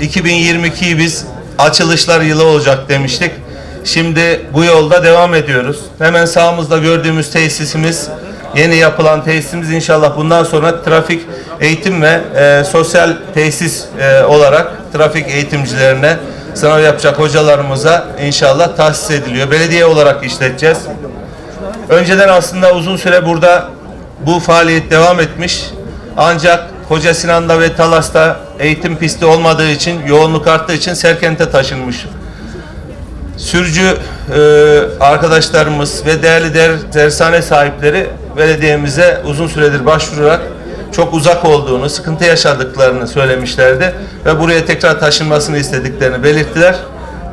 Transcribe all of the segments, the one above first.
2022'yi biz açılışlar yılı olacak demiştik. Şimdi bu yolda devam ediyoruz. Hemen sağımızda gördüğümüz tesisimiz yeni yapılan tesisimiz inşallah bundan sonra trafik eğitim ve e, sosyal tesis e, olarak trafik eğitimcilerine sınav yapacak hocalarımıza inşallah tahsis ediliyor. Belediye olarak işleteceğiz. Önceden aslında uzun süre burada bu faaliyet devam etmiş. Ancak Koca Sinan'da ve Talas'ta eğitim pisti olmadığı için, yoğunluk arttığı için Serkent'e taşınmış. Sürücü e, arkadaşlarımız ve değerli der, dersane sahipleri belediyemize uzun süredir başvurarak çok uzak olduğunu, sıkıntı yaşadıklarını söylemişlerdi ve buraya tekrar taşınmasını istediklerini belirttiler.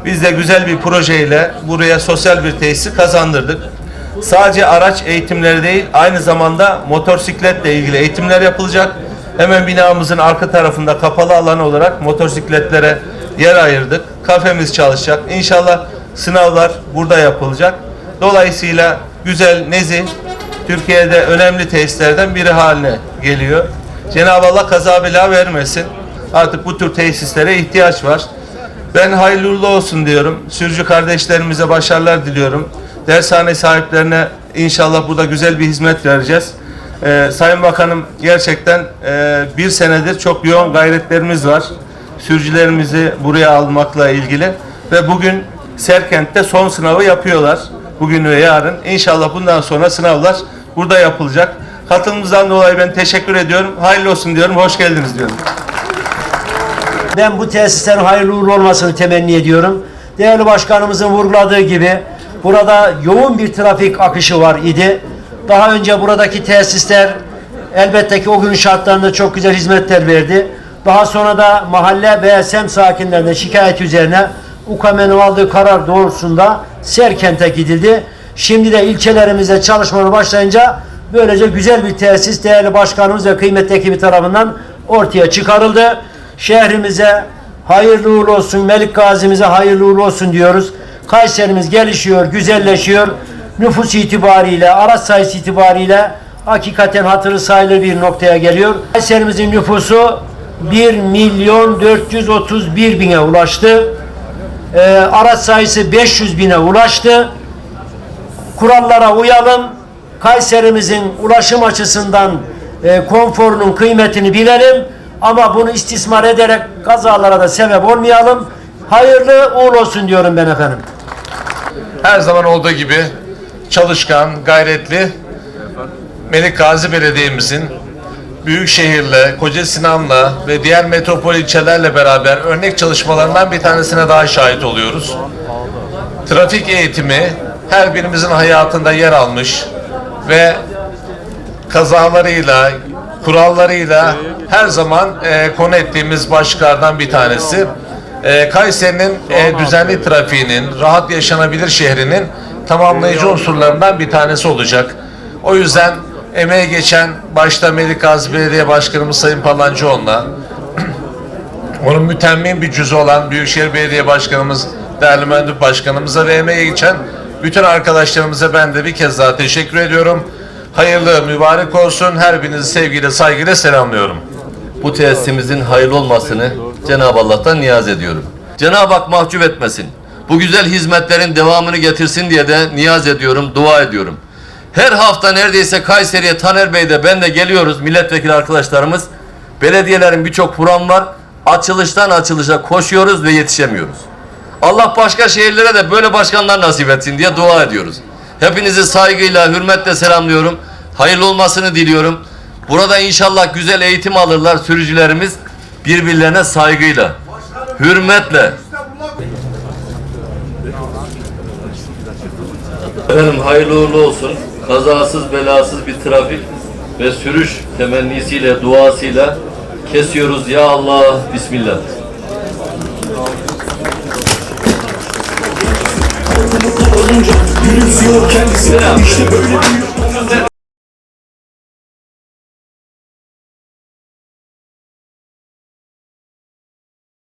Biz de güzel bir projeyle buraya sosyal bir tesisi kazandırdık. Sadece araç eğitimleri değil, aynı zamanda motosikletle ilgili eğitimler yapılacak. Hemen binamızın arka tarafında kapalı alan olarak motosikletlere yer ayırdık. Kafemiz çalışacak. İnşallah sınavlar burada yapılacak. Dolayısıyla güzel, nezih, Türkiye'de önemli tesislerden biri haline geliyor. Cenab-ı Allah kaza bela vermesin. Artık bu tür tesislere ihtiyaç var. Ben hayırlı olsun diyorum. Sürücü kardeşlerimize başarılar diliyorum. Dershane sahiplerine inşallah burada güzel bir hizmet vereceğiz. Ee, Sayın Bakanım gerçekten e, bir senedir çok yoğun gayretlerimiz var. Sürücülerimizi buraya almakla ilgili ve bugün Serkent'te son sınavı yapıyorlar. Bugün ve yarın. İnşallah bundan sonra sınavlar burada yapılacak. Katılımınızdan dolayı ben teşekkür ediyorum. Hayırlı olsun diyorum. Hoş geldiniz diyorum. Ben bu tesislerin hayırlı uğurlu olmasını temenni ediyorum. Değerli başkanımızın vurguladığı gibi burada yoğun bir trafik akışı var idi. Daha önce buradaki tesisler elbette ki o gün şartlarında çok güzel hizmetler verdi. Daha sonra da mahalle ve semt sakinlerine şikayet üzerine UKM'nin aldığı karar doğrultusunda Serkent'e gidildi. Şimdi de ilçelerimizde çalışmalar başlayınca böylece güzel bir tesis değerli başkanımız ve kıymetli ekibi tarafından ortaya çıkarıldı. Şehrimize hayırlı uğurlu olsun, Melik Gazi'mize hayırlı uğurlu olsun diyoruz. Kayserimiz gelişiyor, güzelleşiyor. Nüfus itibariyle, araç sayısı itibariyle hakikaten hatırı sayılır bir noktaya geliyor. Kayserimizin nüfusu 1 milyon 431 bine ulaştı. Ee, araç sayısı 500 bine ulaştı. Kurallara uyalım. Kayserimizin ulaşım açısından e, konforunun kıymetini bilelim. Ama bunu istismar ederek kazalara da sebep olmayalım. Hayırlı uğurlu olsun diyorum ben efendim. Her zaman olduğu gibi çalışkan, gayretli Melik Gazi Belediye'mizin Büyükşehir'le, Koca Sinan'la ve diğer metropol ilçelerle beraber örnek çalışmalarından bir tanesine daha şahit oluyoruz. Trafik eğitimi her birimizin hayatında yer almış ve kazalarıyla, kurallarıyla her zaman e, konu ettiğimiz başlıklardan bir tanesi. E, Kayseri'nin e, düzenli trafiğinin, rahat yaşanabilir şehrinin tamamlayıcı unsurlarından bir tanesi olacak. O yüzden emeğe geçen başta Melik Gazi Belediye Başkanımız Sayın Palancıoğlu'na, onun mütemmin bir cüzü olan Büyükşehir Belediye Başkanımız, değerli mühendis başkanımıza ve emeğe geçen bütün arkadaşlarımıza ben de bir kez daha teşekkür ediyorum. Hayırlı, mübarek olsun. Her birinizi sevgiyle, saygıyla selamlıyorum. bu tesisimizin hayırlı olmasını Cenab-ı Allah'tan niyaz ediyorum. Cenab-ı Hak mahcup etmesin. Bu güzel hizmetlerin devamını getirsin diye de niyaz ediyorum, dua ediyorum. Her hafta neredeyse Kayseri'ye Taner Bey'de ben de geliyoruz milletvekili arkadaşlarımız. Belediyelerin birçok program var. Açılıştan açılışa koşuyoruz ve yetişemiyoruz. Allah başka şehirlere de böyle başkanlar nasip etsin diye dua ediyoruz. Hepinizi saygıyla, hürmetle selamlıyorum. Hayırlı olmasını diliyorum. Burada inşallah güzel eğitim alırlar sürücülerimiz birbirlerine saygıyla, hürmetle. Efendim hayırlı uğurlu olsun. Kazasız belasız bir trafik ve sürüş temennisiyle, duasıyla kesiyoruz ya Allah, Bismillah. olunca Gülümsüyor kendisi işte böyle büyük